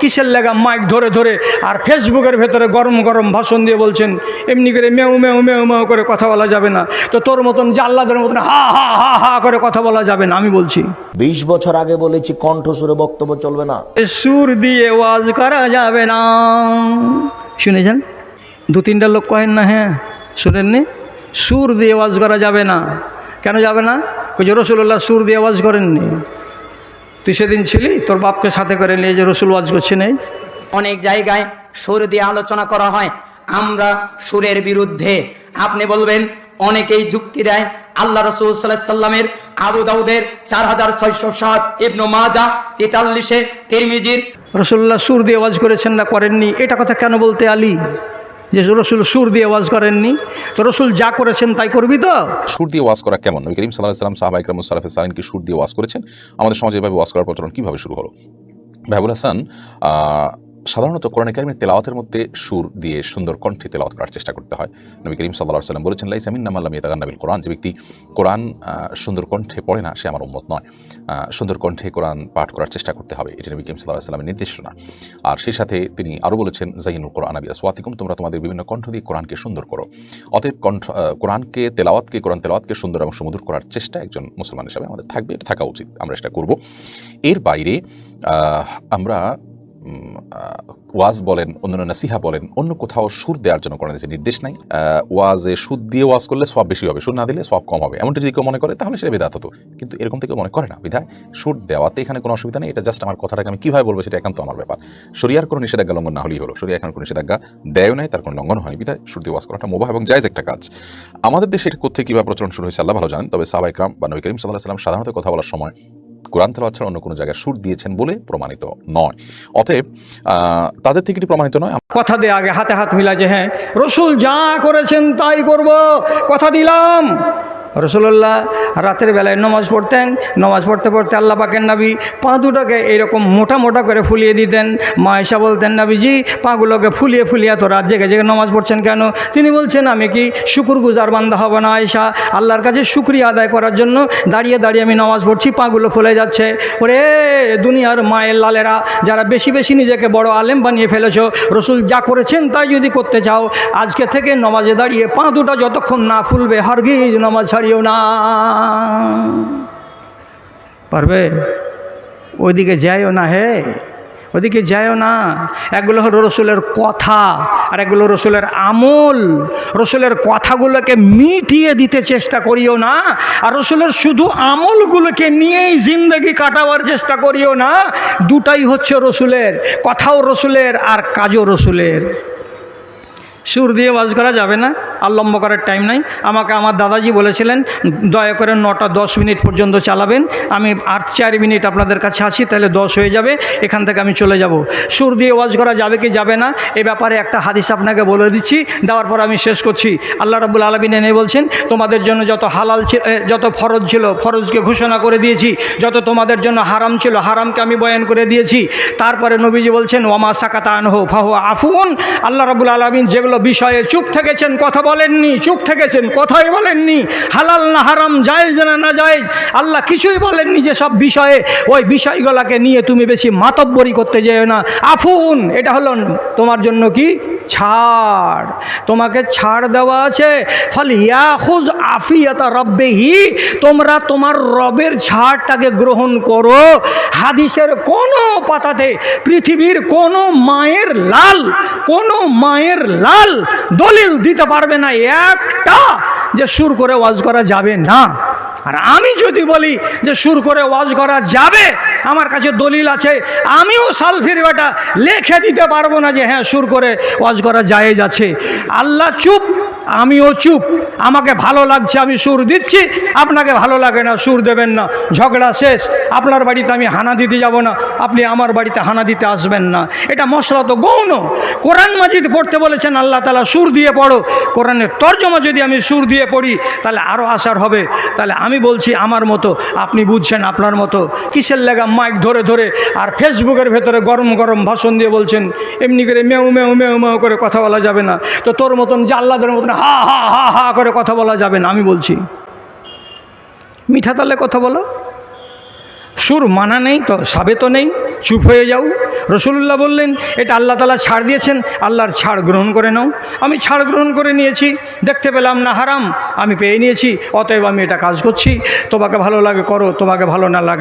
কিসের লেগা মাইক ধরে ধরে আর ফেসবুকের ভেতরে গরম গরম ভাষণ দিয়ে বলছেন এমনি করে মেউ মেউ মেউ মেউ করে কথা বলা যাবে না। তো তোর মতন জাল্লাদের মতন হা হা হা হা করে কথা বলা যাবে না আমি বলছি। বিশ বছর আগে বলেছি কণ্ঠস্বরে বক্তব্য চলবে না। সুর দিয়ে ওয়াজ করা যাবে না। শুনেছেন? দু তিনটা লোক কহেন না হ্যাঁ শুনেননি? সুর দিয়ে ওয়াজ করা যাবে না। কেন যাবে না? ওই যে রসুল্লাহ সুর দিয়ে ওয়াজ করেননি। তুই সেদিন ছিলি? তোর বাপকে সাথে করে নিয়ে যে রসুল ওয়াজ করছে নেই? অনেক জায়গায় সুর দিয়ে আলোচনা করা হয়। আমরা সুরের বিরুদ্ধে। আপনি বলবেন অনেকেই যুক্তি দেয় আল্লাহ রসুল সাল্লাহ সাল্লামের আবু দাউদের চার হাজার ছয়শো সাত ইবনু মাজা তেতাল্লিশে তিরমিজির। রসুল্লাহ সুর দিয়ে ওয়াজ করেছেন না করেননি। এটা কথা কেন বলতে আলী? যে রসুল সুর দিয়ে ওয়াজ করেননি। তো রসুল যা করেছেন তাই করবি তো? সুর দিয়ে ওয়াজ করা কেমন? করিম সাল্লাহ সাল্লাম সাহাবা ইকরাম, সালাফে সালিনকে সুর দিয়ে ওয়াজ করেছেন? আমাদের সমাজে এভাবে ওয়াজ করার প্রচলন কীভাবে শুরু হলো? মেহবুল হাসান সাধারণত কোরআন কারিমের তেলাওয়াতের মধ্যে সুর দিয়ে সুন্দর কণ্ঠে তেলাওয়াত করার চেষ্টা করতে হয়। নবী করিম সাল্লাহ সাল্লাম বলেছেন লাই সামিন নামাল্লাম ইতাগান নাবিল কোরআন। যে ব্যক্তি কোরআন সুন্দর কণ্ঠে পড়ে না, সে আমার উম্মত নয়। সুন্দর কণ্ঠে কোরআন পাঠ করার চেষ্টা করতে হবে, এটি নবী করিম সাল্লাহ সাল্লামের নির্দেশনা। আর সেই সাথে তিনি আরও বলেছেন, জাইনুল কোরআন আবি আসওয়াতিকুম, তোমরা তোমাদের বিভিন্ন কণ্ঠ দিয়ে কোরআনকে সুন্দর করো। অতএব কণ্ঠ কোরআনকে তেলাওয়াতকে, কোরআন তেলাওয়াতকে সুন্দর এবং সুমধুর করার চেষ্টা একজন মুসলমান হিসাবে আমাদের থাকবে, এটা থাকা উচিত, আমরা সেটা করব। এর বাইরে আমরা ওয়াজ বলেন, অন্যান্য নাসিহা বলেন, অন্য কোথাও সুর দেওয়ার জন্য কোনো নির্দেশ নাই। ওয়াজে সুদ দিয়ে ওয়াজ করলে সব বেশি হবে, সুর না দিলে সব কম হবে। এমনটা যদি কেউ মনে করে, তাহলে সেটা বেদাত হতো। কিন্তু এরকম থেকে মনে করে না, বিধায় সুর দেওয়াতে এখানে কোনো অসুবিধা নেই। এটা জাস্ট আমার কথাটাকে আমি কীভাবে বলব সেটা একান্ত আমার ব্যাপার। শরিয়ার কোনো নিষেধাজ্ঞা লঙ্ঘন না হলেই হলো। শরিয়া এখন কোনো নিষেধাজ্ঞা দেয় নাই, তার কোনো লঙ্ঘন হয়নি, বিধায় সুর দিয়ে ওয়াজ করাটা মোবাহ এবং জায়জ একটা কাজ। আমাদের দেশে এটা কোথেকে কীভাবে প্রচলন শুরু হয়েছে, আল্লাহ ভালো জানেন। তবে সাবাই ক্রাম বা নবী করিম সাল্লাহ সাল্লাম সাধারণত কথা বলার সময় কোরআন তেলাওয়াত ছাড়া অন্য কোনো জায়গায় সুর দিয়েছেন বলে প্রমাণিত নয়। অতএব তাদের থেকে এটি প্রমাণিত নয়। কথা দিয়ে আগে, হাতে হাত মিলা যে হ্যাঁ। রসুল যা করেছেন তাই করব, কথা দিলাম। রসুল্লাহ রাতের বেলায় নমাজ পড়তেন। নমাজ পড়তে পড়তে আল্লাহ পাকের নাবি পা দুটাকে এইরকম মোটা মোটা করে ফুলিয়ে দিতেন। মা এসা বলতেন, নাবিজি, পাগুলোকে ফুলিয়ে ফুলিয়ে তো রাত জেগে জেগে নমাজ পড়ছেন কেন? তিনি বলছেন, আমি কি শুকুর গুজার বান্দা হব না আয়সা আল্লাহর কাছে শুক্রিয়া আদায় করার জন্য দাঁড়িয়ে দাঁড়িয়ে আমি নমাজ পড়ছি, পাগুলো ফুলে যাচ্ছে। ওরে দুনিয়ার মায়ের লালেরা, যারা বেশি বেশি নিজেকে বড় আলেম বানিয়ে ফেলেছ, রসুল যা করেছেন তাই যদি করতে চাও, আজকে থেকে নমাজে দাঁড়িয়ে পা দুটা যতক্ষণ না ফুলবে, হারগিজ নমাজ ছাড়িও না। পারবে? ওইদিকে যাইও না হে। ওদিকে যাইও না। এগুলো হলো রসুলের কথা আর এগুলো রসুলের আমল। রসুলের কথাগুলোকে মিটিয়ে দিতে চেষ্টা করিও না আর রসুলের শুধু আমলগুলোকে নিয়েই জিন্দগি কাটাবার চেষ্টা করিও না। দুটাই হচ্ছে রসুলের। কথাও রসুলের আর কাজও রসুলের। সুর দিয়ে ওয়াজ করা যাবে না? আর লম্ব করার টাইম নাই। আমাকে আমার দাদাজি বলেছিলেন, দয়া করে নটা দশ মিনিট পর্যন্ত চালাবেন। আমি আর চার মিনিট আপনাদের কাছে আছি তাহলে দশ হয়ে যাবে। এখান থেকে আমি চলে যাব। সুর দিয়ে ওয়াজ করা যাবে কি যাবে না, এ ব্যাপারে একটা হাদিস আপনাকে বলে দিচ্ছি। দেওয়ার পর আমি শেষ করছি। আল্লাহ রাবুল আলমিন এনে বলছেন, তোমাদের জন্য যত হালাল ছিল যত ফরজ ছিল, ফরজকে ঘোষণা করে দিয়েছি। যত তোমাদের জন্য হারাম ছিল, হারামকে আমি বয়ান করে দিয়েছি। তারপরে নবীজি বলছেন ওমা সাকাতা আনহো ফাহু আফুন আল্লাহ রাবুল আলমিন যেগুলো বিষয়ে চুপ থেকেছেন, কথা বলেননি, চুপ থেকেছেন, কথাই বলেননি। হালাল না হারাম, জায়েজ না না জায়েজ আল্লাহ কিছুই বলেননি যে সব বিষয়ে। ওই বিষয়গুলোকে নিয়ে তুমি বেশি মাতব্বরি করতে যেও না। আফুন, এটা হলো তোমার জন্য কি? ছাড়। তোমাকে ছাড় দেওয়া আছে। ফল ইয়াখুজ আফিয়াতা রব্বেহি। তোমরা তোমার রবের ছাড়টাকে গ্রহণ করো। হাদিসের কোনো পাতাতে, পৃথিবীর কোনো মায়ের লাল, কোনো মায়ের লাল দলিল দিতে পারবে না একটা যে সুর করে ওয়াজ করা যাবে না। আর আমি যদি বলি যে সুর করে ওয়াজ করা যাবে, আমার কাছে দলিল আছে, আমিও সালফির বেটা লেখে দিতে পারব না যে হ্যাঁ সুর করে ওয়াজ করা যায় যাচ্ছে। আল্লাহ চুপ আমিও চুপ। আমাকে ভালো লাগছে, আমি সুর দিচ্ছি। আপনাকে ভালো লাগে না, সুর দেবেন না। ঝগড়া শেষ। আপনার বাড়িতে আমি হানা দিতে যাব না। আপনি আমার বাড়িতে হানা দিতে আসবেন না। এটা মশলা তো গৌণ। কোরআন মাজিদ পড়তে বলেছেন, আল্লাহ তালা সুর দিয়ে পড়ো। কোরআনের তর্জমা যদি আমি সুর দিয়ে পড়ি, তাহলে আরও আসার হবে। তাহলে আমি বলছি, আমার মতো, আপনি বুঝছেন আপনার মতো। কিসের লেগা মাইক ধরে ধরে আর ফেসবুকের ভেতরে গরম গরম ভাষণ দিয়ে বলছেন? এমনি করে মেউ মেউ মেউ মেউ করে কথা বলা যাবে না। তো তোর মতন জাল্লাদের মতন হা হা হা হা করে কথা বলা যাবে না, আমি বলছি। মিঠা তালে কথা বলো। সুর মানা নেই তো, সাবে তো নেই, চুপ হয়ে যাও। রসুল্লাহ বললেন, এটা আল্লাহ তালা ছাড় দিয়েছেন, আল্লাহর ছাড় গ্রহণ করে নাও। আমি ছাড় গ্রহণ করে নিয়েছি, দেখতে পেলাম না হারাম, আমি পেয়ে নিয়েছি, অতএব আমি এটা কাজ করছি। তোমাকে ভালো লাগে, করো, তোমাকে ভালো না লাগে